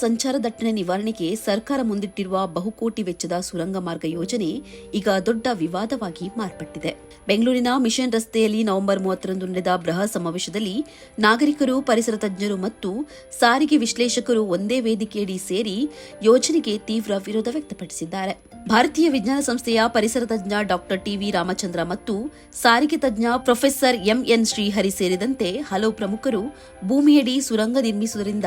ಸಂಚಾರ ದಟ್ಟಣೆ ನಿವಾರಣೆಗೆ ಸರ್ಕಾರ ಮುಂದಿಟ್ಟಿರುವ ಬಹುಕೋಟಿ ವೆಚ್ಚದ ಸುರಂಗ ಮಾರ್ಗ ಯೋಜನೆ ಈಗ ದೊಡ್ಡ ವಿವಾದವಾಗಿ ಮಾರ್ಪಟ್ಟಿದೆ. ಬೆಂಗಳೂರಿನ ಮಿಷನ್ ರಸ್ತೆಯಲ್ಲಿ ನವೆಂಬರ್ ಮೂವತ್ತರಂದು ನಡೆದ ಬೃಹತ್ ಸಮಾವೇಶದಲ್ಲಿ ನಾಗರಿಕರು, ಪರಿಸರ ತಜ್ಞರು ಮತ್ತು ಸಾರಿಗೆ ವಿಶ್ಲೇಷಕರು ಒಂದೇ ವೇದಿಕೆಯಡಿ ಸೇರಿ ಯೋಜನೆಗೆ ತೀವ್ರ ವಿರೋಧ ವ್ಯಕ್ತಪಡಿಸಿದ್ದಾರೆ. ಭಾರತೀಯ ವಿಜ್ಞಾನ ಸಂಸ್ಥೆಯ ಪರಿಸರ ತಜ್ಞ ಡಾಕ್ಟರ್ ಟಿವಿ ರಾಮಚಂದ್ರ ಮತ್ತು ಸಾರಿಗೆ ತಜ್ಞ ಪ್ರೊಫೆಸರ್ ಎಂಎನ್ ಶ್ರೀಹರಿ ಸೇರಿದಂತೆ ಹಲವು ಪ್ರಮುಖರು ಭೂಮಿಯಡಿ ಸುರಂಗ ನಿರ್ಮಿಸುವುದರಿಂದ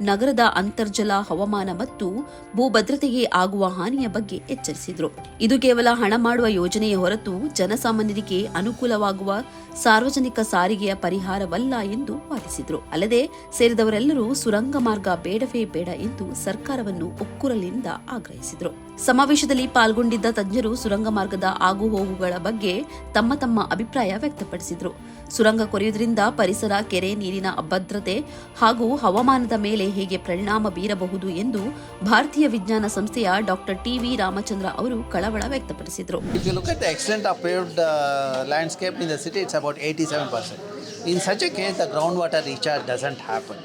ನಗರದ ಅಂತರ್ಜಲ ಹವಾಮಾನ ಮತ್ತು ಭೂಭದ್ರತೆಗೆ ಆಗುವ ಹಾನಿಯ ಬಗ್ಗೆ ಎಚ್ಚರಿಸಿದರು. ಇದು ಕೇವಲ ಹಣ ಮಾಡುವ ಯೋಜನೆಯ ಹೊರತು ಜನಸಾಮಾನ್ಯರಿಗೆ ಅನುಕೂಲವಾಗುವ ಸಾರ್ವಜನಿಕ ಸಾರಿಗೆಯ ಪರಿಹಾರವಲ್ಲ ಎಂದು ವಾದಿಸಿದರು. ಅಲ್ಲದೆ ಸೇರಿದವರೆಲ್ಲರೂ ಸುರಂಗ ಮಾರ್ಗ ಬೇಡವೇ ಬೇಡ ಎಂದು ಸರ್ಕಾರವನ್ನು ಒಕ್ಕೂರಲಿಂದ ಆಗ್ರಹಿಸಿದರು. ಸಮಾವೇಶದಲ್ಲಿ ಪಾಲ್ಗೊಂಡಿದ್ದ ತಜ್ಞರು ಸುರಂಗ ಮಾರ್ಗದ ಆಗುಹೋಗುಗಳ ಬಗ್ಗೆ ತಮ್ಮ ತಮ್ಮ ಅಭಿಪ್ರಾಯ ವ್ಯಕ್ತಪಡಿಸಿದರು. ಸುರಂಗ ಕೊರೆಯುವುದರಿಂದ ಪರಿಸರ, ಕೆರೆ, ನೀರಿನ ಅಭದ್ರತೆ ಹಾಗೂ ಹವಾಮಾನದ ಮೇಲೆ ಹೇಗೆ ಪರಿಣಾಮ ಬೀರಬಹುದು ಎಂದು ಭಾರತೀಯ ವಿಜ್ಞಾನ ಸಂಸ್ಥೆಯ ಡಾಕ್ಟರ್ ಟಿವಿ ರಾಮಚಂದ್ರ ಅವರು ಕಳವಳ ವ್ಯಕ್ತಪಡಿಸಿದರು. If you look at the extent of paved landscape in the city, it's about 87%. In such a case, the groundwater recharge doesn't happen.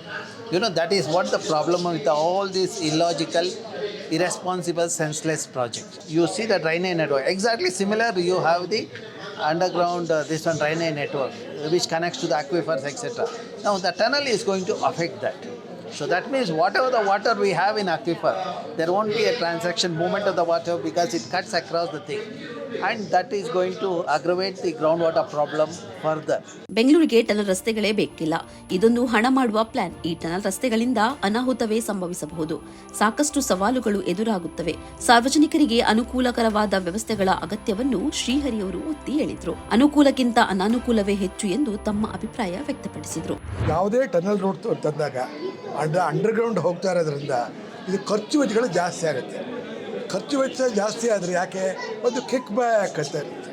You know, that is what the problem with all these illogical, irresponsible, senseless projects. You see the drainage network. Exactly similar, you have the underground, uh, this one drainage network, uh, which connects to the aquifers, etc. Now, the tunnel is going to affect that. So that means whatever the water we have in aquifer, there won't be a transaction movement of the water because it cuts across the thing. And that is going to aggravate the groundwater problem further. ಬೆಂಗಳೂರಿಗೆ tunnel ರಸ್ತೆಗಳೇ ಬೇಕಿಲ್ಲ ಇದೊಂದು ಹಣ ಮಾಡುವ plan ಈ tunnel ರಸ್ತೆಗಳಿಂದ ಅನಾಹುತವೇ ಸಂಭವಿಸಬಹುದು ಸಾಕಷ್ಟು ಸವಾಲುಗಳು ಎದುರಾಗುತ್ತವೆ ಸಾರ್ವಜನಿಕರಿಗೆ ಅನುಕೂಲಕರವಾದ ವ್ಯವಸ್ಥೆಗಳ ಅಗತ್ಯವನ್ನು ಶ್ರೀಹರಿಯವರು ಒತ್ತಿ ಹೇಳಿದರು ಅನುಕೂಲಕ್ಕಿಂತ ಅನಾನುಕೂಲವೇ ಹೆಚ್ಚು ಎಂದು ತಮ್ಮ ಅಭಿಪ್ರಾಯ ವ್ಯಕ್ತಪಡಿಸಿದರು ಯಾವುದೇ ಟನಲ್ ರೋಡ್ ತಂದಾಗ ಅಂಡ ಅಂಡರ್ಗ್ರೌಂಡ್ ಹೋಗ್ತಾ ಇರೋದ್ರಿಂದ ಇದು ಖರ್ಚು ವೆಚ್ಚಗಳು ಜಾಸ್ತಿ ಆಗುತ್ತೆ. ಖರ್ಚು ವೆಚ್ಚ ಜಾಸ್ತಿ ಆದರೆ ಯಾಕೆ? ಒಂದು ಕಿಕ್ ಬ್ಯಾಕ್ ಅಂತ ಇರುತ್ತೆ.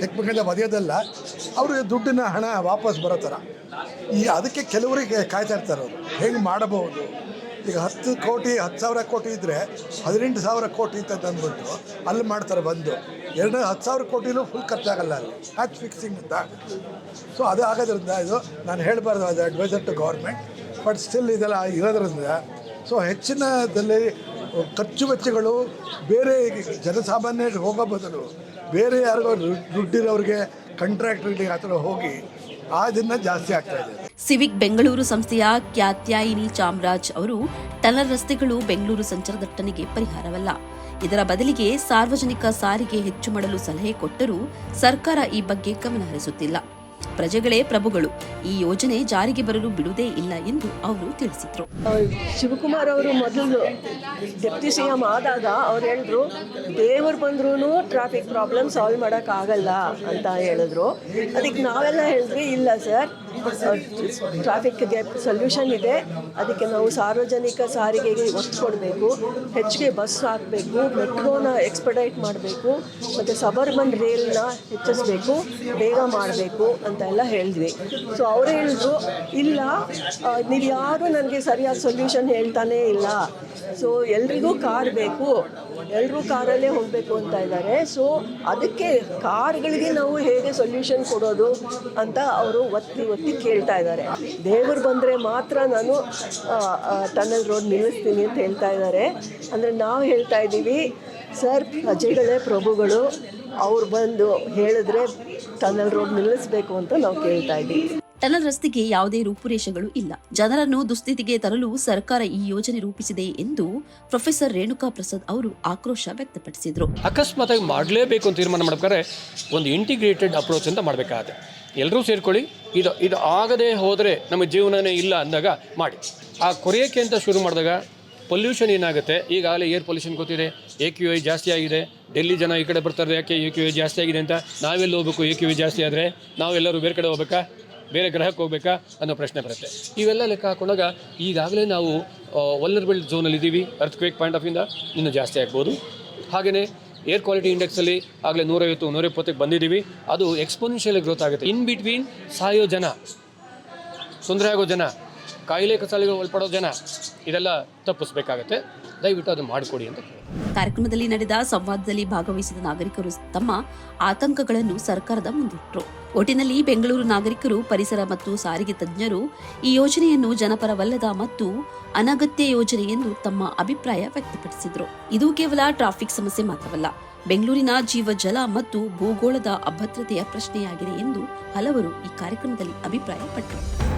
ಕಿಕ್ ಬ್ಯಾಕ್ ಅಂತ ಬದಿಯೋದಲ್ಲ ಅವ್ರಿಗೆ ದುಡ್ಡಿನ ಹಣ ವಾಪಸ್ ಬರೋ ಥರ. ಈ ಅದಕ್ಕೆ ಕೆಲವರಿಗೆ ಕಾಯ್ತಾ ಇರ್ತಾರೆ ಅವರು. ಹೆಂಗೆ ಮಾಡಬಹುದು? ಈಗ ಹತ್ತು ಕೋಟಿ, ಹತ್ತು ಸಾವಿರ ಕೋಟಿ ಇದ್ದರೆ ಹದಿನೆಂಟು ಸಾವಿರ ಕೋಟಿ ಅಂತ ಅಂದ್ಬಿಟ್ಟು ಅಲ್ಲಿ ಮಾಡ್ತಾರೆ ಬಂದು. ಎರಡು ಹತ್ತು ಸಾವಿರ ಕೋಟಿನೂ ಫುಲ್ ಖರ್ಚಾಗಲ್ಲ ಅಲ್ಲಿ. ಹ್ಯಾಚ್ ಫಿಕ್ಸಿಂಗ್ ಅಂತ. ಸೊ ಅದು ಆಗೋದ್ರಿಂದ ಇದು ನಾನು ಹೇಳಬಾರ್ದು ಅದು adviser to government but still ಇದೆಲ್ಲ ಇರೋದ್ರಿಂದ. ಸೊ ಹೆಚ್ಚಿನದಲ್ಲಿ ಖರ್ಚು ವೆಚ್ಚಗಳು ಬೇರೆ ಜನಸಾಮಾನ್ಯರಿಗೆ ಹೋಗೋ ಬದಲು ಬೇರೆ ಯಾರಿಗೋ ದುಡ್- ದುಡ್ಡಿರೋರಿಗೆ ಕಾಂಟ್ರಾಕ್ಟ್ರಿಗೆ ಆ ಥರ ಹೋಗಿ ದಿನ ಜಾಸ್ತಿ ಆಗ್ತಾ ಇದೆ. ಸಿವಿಕ್ ಬೆಂಗಳೂರು ಸಂಸ್ಥೆಯ ಕ್ಯಾತ್ಯಾಯಿನಿ ಚಾಮರಾಜ್ ಅವರು ಟನಲ್ ರಸ್ತೆಗಳು ಬೆಂಗಳೂರು ಸಂಚಾರ ದಟ್ಟಣೆಗೆ ಪರಿಹಾರವಲ್ಲ. ಇದರ ಬದಲಿಗೆ ಸಾರ್ವಜನಿಕ ಸಾರಿಗೆ ಹೆಚ್ಚು ಮಾಡಲು ಸಲಹೆ ಕೊಟ್ಟರೂ ಸರ್ಕಾರ ಈ ಬಗ್ಗೆ ಗಮನ ಹರಿಸುತ್ತಿಲ್ಲ. ಪ್ರಜೆಗಳೇ ಪ್ರಭುಗಳು. ಈ ಯೋಜನೆ ಜಾರಿಗೆ ಬರಲು ಬಿಡುವುದೇ ಇಲ್ಲ ಎಂದು ಅವರು ತಿಳಿಸಿದರು. ಶಿವಕುಮಾರ್ ಅವರು ಮೊದಲು ಡೆಪ್ಟಿ ಸಿ ಆದಾಗ ಅವ್ರು ಹೇಳಿದ್ರು, ದೇವರು ಬಂದ್ರೂ ಟ್ರಾಫಿಕ್ ಪ್ರಾಬ್ಲಮ್ ಸಾಲ್ವ್ ಮಾಡೋಕ್ಕಾಗಲ್ಲ ಅಂತ ಹೇಳಿದ್ರು. ಅದಕ್ಕೆ ನಾವೆಲ್ಲ ಹೇಳಿದ್ವಿ, ಇಲ್ಲ ಸರ್ ಟ್ರಾಫಿಕ್ಗೆ ಸೊಲ್ಯೂಷನ್ ಇದೆ. ಅದಕ್ಕೆ ನಾವು ಸಾರ್ವಜನಿಕ ಸಾರಿಗೆಗೆ ಒತ್ತು ಕೊಡಬೇಕು. ಹೆಚ್ಚಿಗೆ ಬಸ್ ಹಾಕಬೇಕು. ಮೆಟ್ರೋನ ಎಕ್ಸ್ಪಡೈಟ್ ಮಾಡಬೇಕು. ಮತ್ತು ಸಬರ್ಬನ್ ರೇಲ್ನ ಹೆಚ್ಚಿಸಬೇಕು. ಬೇಗ ಮಾಡಬೇಕು ಅಂತ ಎಲ್ಲ ಹೇಳಿದ್ವಿ. ಸೊ ಅವ್ರು ಹೇಳಿದ್ರು, ಇಲ್ಲ ನೀವು ಯಾರು ನನಗೆ ಸರಿಯಾದ ಸೊಲ್ಯೂಷನ್ ಹೇಳ್ತಾನೇ ಇಲ್ಲ. ಸೊ ಎಲ್ರಿಗೂ ಕಾರ್ ಬೇಕು. ಎಲ್ಲರೂ ಕಾರಲ್ಲೇ ಹೋಗಬೇಕು ಅಂತ ಇದ್ದಾರೆ ಸೊ ಅದಕ್ಕೆ ಕಾರ್ಗಳಿಗೆ ನಾವು ಹೇಗೆ ಸೊಲ್ಯೂಷನ್ ಕೊಡೋದು ಅಂತ ಅವರು ಒತ್ತಿ ಒತ್ತಿ ಕೇಳ್ತಾ ಇದ್ದಾರೆ. ದೇವರು ಬಂದರೆ ಮಾತ್ರ ನಾನು ಟನಲ್ ರೋಡ್ ನಿಲ್ಲಿಸ್ತೀನಿ ಅಂತ ಹೇಳ್ತಾ ಇದ್ದಾರೆ. ಅಂದರೆ ನಾವು ಹೇಳ್ತಾ ಇದ್ದೀವಿ ಸರ್ ಪ್ರಜೆಗಳೇ ಪ್ರಭುಗಳು ಅವ್ರು ಬಂದು ಹೇಳಿದ್ರೆ ಟನಲ್ ರೋಡ್ ನಿಲ್ಲಿಸಬೇಕು ಅಂತ ನಾವು ಕೇಳ್ತಾ ಇದ್ದೀವಿ. ಟನಲ್ ರಸ್ತೆಗೆ ಯಾವುದೇ ರೂಪುರೇಷೆಗಳು ಇಲ್ಲ. ಜನರನ್ನು ದುಸ್ಥಿತಿಗೆ ತರಲು ಸರ್ಕಾರ ಈ ಯೋಜನೆ ರೂಪಿಸಿದೆ ಎಂದು ಪ್ರೊಫೆಸರ್ ರೇಣುಕಾ ಪ್ರಸಾದ್ ಅವರು ಆಕ್ರೋಶ ವ್ಯಕ್ತಪಡಿಸಿದರು. ಅಕಸ್ಮಾತಾಗಿ ಮಾಡಲೇಬೇಕು ಅಂತ ತೀರ್ಮಾನ ಮಾಡ್ಬೇಕಾದ್ರೆ ಒಂದು ಇಂಟಿಗ್ರೇಟೆಡ್ ಅಪ್ರೋಚ್ ಅಂತ ಮಾಡಬೇಕಾಗತ್ತೆ. ಎಲ್ಲರೂ ಸೇರ್ಕೊಳ್ಳಿ. ಇದು ಇದು ಆಗದೆ ಹೋದರೆ ನಮ್ಮ ಜೀವನನೇ ಇಲ್ಲ ಅಂದಾಗ ಮಾಡಿ. ಆ ಕೊರೆಯೋಕೆ ಅಂತ ಶುರು ಮಾಡಿದಾಗ ಪೊಲ್ಯೂಷನ್ ಏನಾಗುತ್ತೆ? ಈಗಾಗಲೇ ಏರ್ ಪೊಲ್ಯೂಷನ್ ಗೊತ್ತಿದೆ. ಎ ಕ್ಯೂ ಐ ಜಾಸ್ತಿ ಆಗಿದೆ. ಡೆಲ್ಲಿ ಜನ ಈ ಕಡೆ ಬರ್ತಾರೆ, ಯಾಕೆ ಎ ಕ್ಯೂ ಐ ಜಾಸ್ತಿ ಆಗಿದೆ ಅಂತ? ನಾವೆಲ್ಲ ಹೋಗ್ಬೇಕು ಎ ಕ್ಯೂ ಐ ಜಾಸ್ತಿ ಆದರೆ? ನಾವೆಲ್ಲರೂ ಬೇರೆ ಕಡೆ ಹೋಗ್ಬೇಕಾ? ಬೇರೆ ಗ್ರಹಕ್ಕೆ ಹೋಗ್ಬೇಕಾ? ಅನ್ನೋ ಪ್ರಶ್ನೆ ಬರುತ್ತೆ. ಇವೆಲ್ಲ ಲೆಕ್ಕ ಹಾಕೊಂಡಾಗ ಈಗಾಗಲೇ ನಾವು ವಲ್ನರಬಲ್ ಝೋನಲ್ಲಿದ್ದೀವಿ ಇದ್ದೀವಿ ಅರ್ಥಕ್ವೇಕ್ ಪಾಯಿಂಟ್ ಆಫ್ ಇಂದ ಇನ್ನೂ ಜಾಸ್ತಿ ಆಗ್ಬೋದು. ಹಾಗೆಯೇ ಏರ್ ಕ್ವಾಲಿಟಿ ಇಂಡೆಕ್ಸಲ್ಲಿ ಆಗಲೇ ನೂರೈವತ್ತು, ನೂರಿಪ್ಪತ್ತಕ್ಕೆ ಬಂದಿದ್ದೀವಿ. ಅದು ಎಕ್ಸ್ಪೋನೆನ್ಷಿಯಲಿ ಗ್ರೋತ್ ಆಗುತ್ತೆ. ಇನ್ ಬಿಟ್ವೀನ್ ಸಾಯೋ ಜನ, ತೊಂದರೆ ಆಗೋ ಜನ ಕಾಯಿಲೆ ಕಸಾಲೆಗಳು ಒಳಪಡೋ ಜನ ಇದೆಲ್ಲ ತಪ್ಪಿಸಬೇಕಾಗತ್ತೆ. ದಯವಿಟ್ಟು ಅದು ಮಾಡಿಕೊಡಿ ಅಂತ ಕಾರ್ಯಕ್ರಮದಲ್ಲಿ ನಡೆದ ಸಂವಾದದಲ್ಲಿ ಭಾಗವಹಿಸಿದ ನಾಗರಿಕರು ತಮ್ಮ ಆತಂಕಗಳನ್ನು ಸರ್ಕಾರದ ಮುಂದಿಟ್ಟರು ಒಟ್ಟಿನಲ್ಲಿ ಬೆಂಗಳೂರು ನಾಗರಿಕರು, ಪರಿಸರ ಮತ್ತು ಸಾರಿಗೆ ತಜ್ಞರು ಈ ಯೋಜನೆಯನ್ನು ಜನಪರವಲ್ಲದ ಮತ್ತು ಅನಗತ್ಯ ಯೋಜನೆ ಎಂದು ತಮ್ಮ ಅಭಿಪ್ರಾಯ ವ್ಯಕ್ತಪಡಿಸಿದರು. ಇದು ಕೇವಲ ಟ್ರಾಫಿಕ್ ಸಮಸ್ಯೆ ಮಾತ್ರವಲ್ಲ, ಬೆಂಗಳೂರಿನ ಜೀವ ಜಲ ಮತ್ತು ಭೂಗೋಳದ ಅಭದ್ರತೆಯ ಪ್ರಶ್ನೆಯಾಗಿದೆ ಎಂದು ಹಲವರು ಈ ಕಾರ್ಯಕ್ರಮದಲ್ಲಿ ಅಭಿಪ್ರಾಯಪಟ್ಟರು.